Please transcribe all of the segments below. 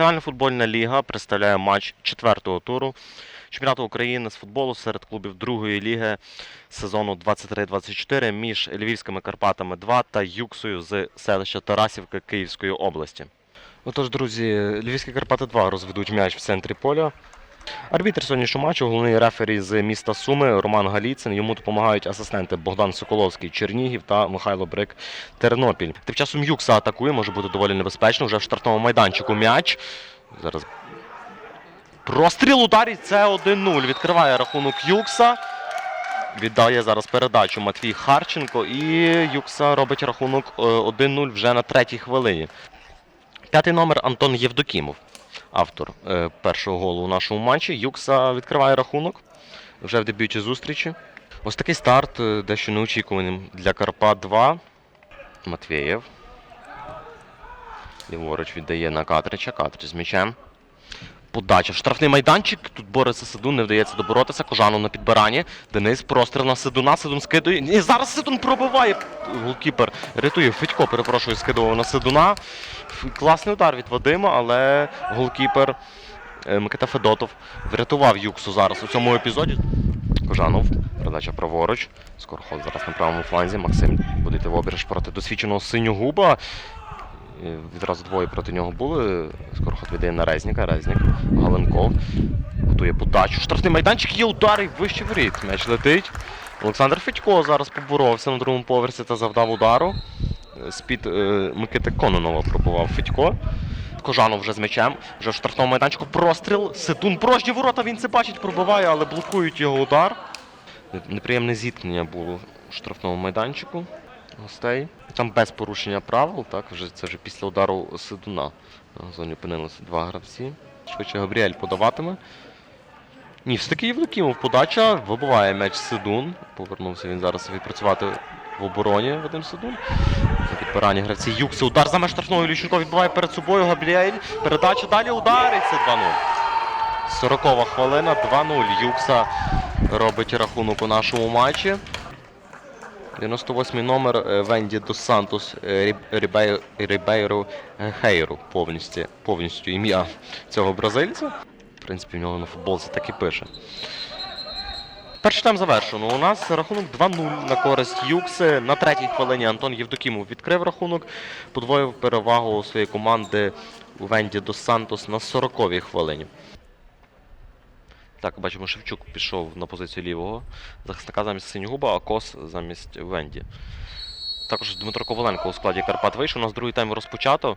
Професіональна футбольна ліга представляє матч четвертого туру чемпіонату України з футболу серед клубів другої ліги сезону 23-24 між Львівськими Карпатами 2 та Юксою з селища Тарасівка Київської області. Отож, друзі, Львівські Карпати 2 розведуть м'яч в центрі поля. Арбітр сьогоднішнього матчу, головний рефері з міста Суми Роман Галіцин. Йому допомагають асистенти Богдан Соколовський, Чернігів та Михайло Брик Тернопіль. Тим часом Юкса атакує, може бути доволі небезпечно. Вже в штрафному майданчику м'яч. Зараз простріл ударить. Це 1-0. Відкриває рахунок Юкса. Віддає зараз передачу Матвій Харченко. І Юкса робить рахунок е, 1-0 вже на третій хвилині. П'ятий номер Антон Євдокімов автор е, першого голу у нашому матчі. Юкса відкриває рахунок вже в дебюті зустрічі. Ось такий старт, е, дещо неочікуваним для Карпат 2. Матвєєв. Ліворуч віддає на Катрича. Катрич з м'ячем. Подача в штрафний майданчик. Тут бореться Сидун, не вдається доборотися. Кожанов на підбиранні. Денис простріл на Сидуна. Сидун скидує. І зараз Сидун пробиває. Голкіпер рятує. Федько, перепрошую, скидував на Сидуна. Класний удар від Вадима, але голкіпер е, Микита Федотов врятував Юксу зараз у цьому епізоді. Кожанов, передача праворуч. Скороход зараз на правому фланзі. Максим буде в обірж проти досвідченого синьогуба. Е, Відразу двоє проти нього були. Скороход віддає на Резніка. Резнік. Галенков. Готує подачу. Штрафний майданчик є удар і вище воріт. М'яч летить. Олександр Федько зараз поборовся на другому поверсі та завдав удару. З-під е, Микити Кононова пробував Федько. Кожанов вже з м'ячем, вже в штрафному майданчику простріл. Ситун порожні ворота, він це бачить, пробиває, але блокують його удар. Неприємне зіткнення було у штрафному майданчику гостей. Там без порушення правил, так, вже, це вже після удару Сидуна. На зоні опинилися два гравці. Швидше Габріель подаватиме. Ні, все-таки Євдокімов подача, вибиває м'яч Сидун. Повернувся він зараз відпрацювати в обороні Вадим Сидун. На підбиранні гравці Юкси. Удар за меж штрафного Ілющенко відбиває перед собою Габріель. Передача далі удариться 2-0. 40 хвилина, 2-0. Юкса робить рахунок у нашому матчі. 98 номер е, Венді Дос Сантос Ріб- Рібей- Рібейро Хейру повністю, повністю ім'я цього бразильця. В принципі, в нього на футболці так і пише. Перший тайм завершено. У нас рахунок 2-0 на користь Юкси. На третій хвилині Антон Євдокімов відкрив рахунок, подвоїв перевагу своєї команди у Венді Дос Сантос на 40-й хвилині. Так, бачимо, Шевчук пішов на позицію лівого захисника замість Синьгуба, а Кос замість Венді. Також Дмитро Коваленко у складі Карпат вийшов. У нас другий тайм розпочато.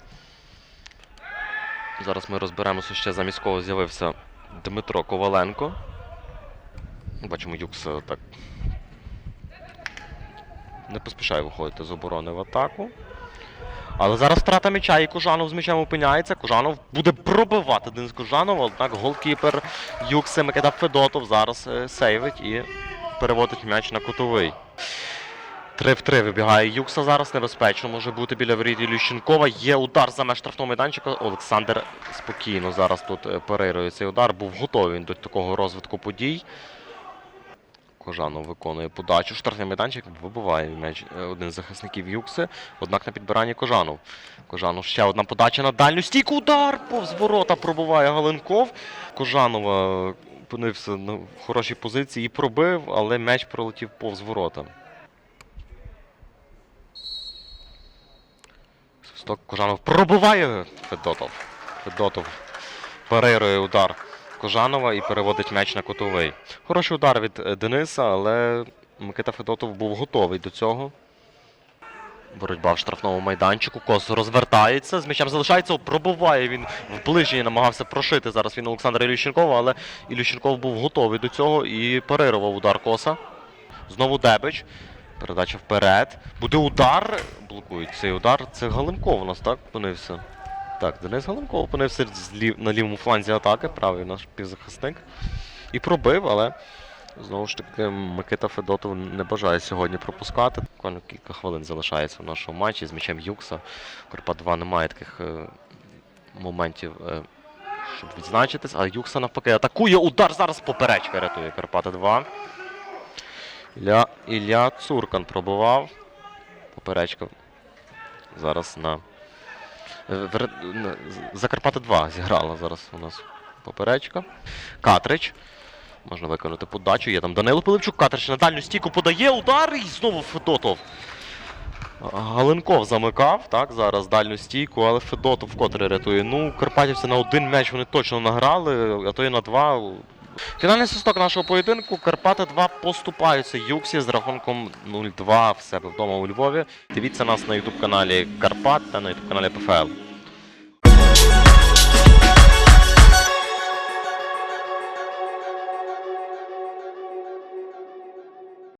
Зараз ми розберемося ще замість кого з'явився Дмитро Коваленко. Бачимо, Юкс е, так. Не поспішає виходити з оборони в атаку. Але зараз втрата м'яча і Кожанов з м'ячем опиняється. Кожанов буде пробивати Денис Кожанов, однак голкіпер Юкси Микита Федотов зараз е, сейвить і переводить м'яч на кутовий. 3 в 3 вибігає Юкса зараз небезпечно. Може бути біля воріт Ілющенкова. Є удар за меж штрафного майданчика. Олександр спокійно зараз тут е, парирує цей удар. Був готовий до такого розвитку подій. Кожанов виконує подачу. Штрафний майданчик вибиває м'яч е, один з захисників Юкси. Однак на підбиранні Кожанов. Кожанов ще одна подача на дальню стійку. Удар повз ворота пробиває Галенков. Кожанова е, опинився на хорошій позиції і пробив, але м'яч пролетів повз ворота. Кожанов пробиває Федотов. Федотов парирує удар Кожанова і переводить м'яч на кутовий. Хороший удар від е, Дениса, але Микита Федотов був готовий до цього. Боротьба в штрафному майданчику. Кос розвертається, з м'ячем залишається, пробиває він в ближній, намагався прошити зараз він Олександра Ілющенкова, але Ілющенков був готовий до цього і парирував удар Коса. Знову Дебич. Передача вперед. Буде удар. Блокують цей удар. Це Галенков у нас, так? Опинився. Так, Денис Галенков опинився на лівому фланзі атаки, правий наш півзахисник. І пробив, але знову ж таки Микита Федотов не бажає сьогодні пропускати. Буквально кілька хвилин залишається в нашому матчі з м'ячем Юкса. Карпат 2 немає таких е, моментів, е, щоб відзначитись, а Юкса навпаки атакує. Удар зараз поперечка рятує Карпати 2. Ілля, Ілля Цуркан пробував. Поперечка зараз на Е, Вер- н- з- Закарпати 2 зіграла зараз у нас поперечка. Катрич. Можна виконати подачу. Є там Данило Пилипчук. Катрич на дальню стійку подає удар і знову Федотов. Галенков замикав, так, зараз дальню стійку, але Федотов вкотре рятує. Ну, Карпатівці на один м'яч вони точно награли, а то і на два. Фінальний свисток нашого поєдинку. Карпати 2 поступаються Юксі з рахунком 0-2 в себе вдома у Львові. Дивіться нас на ютуб каналі Карпат та на ютуб каналі ПФЛ.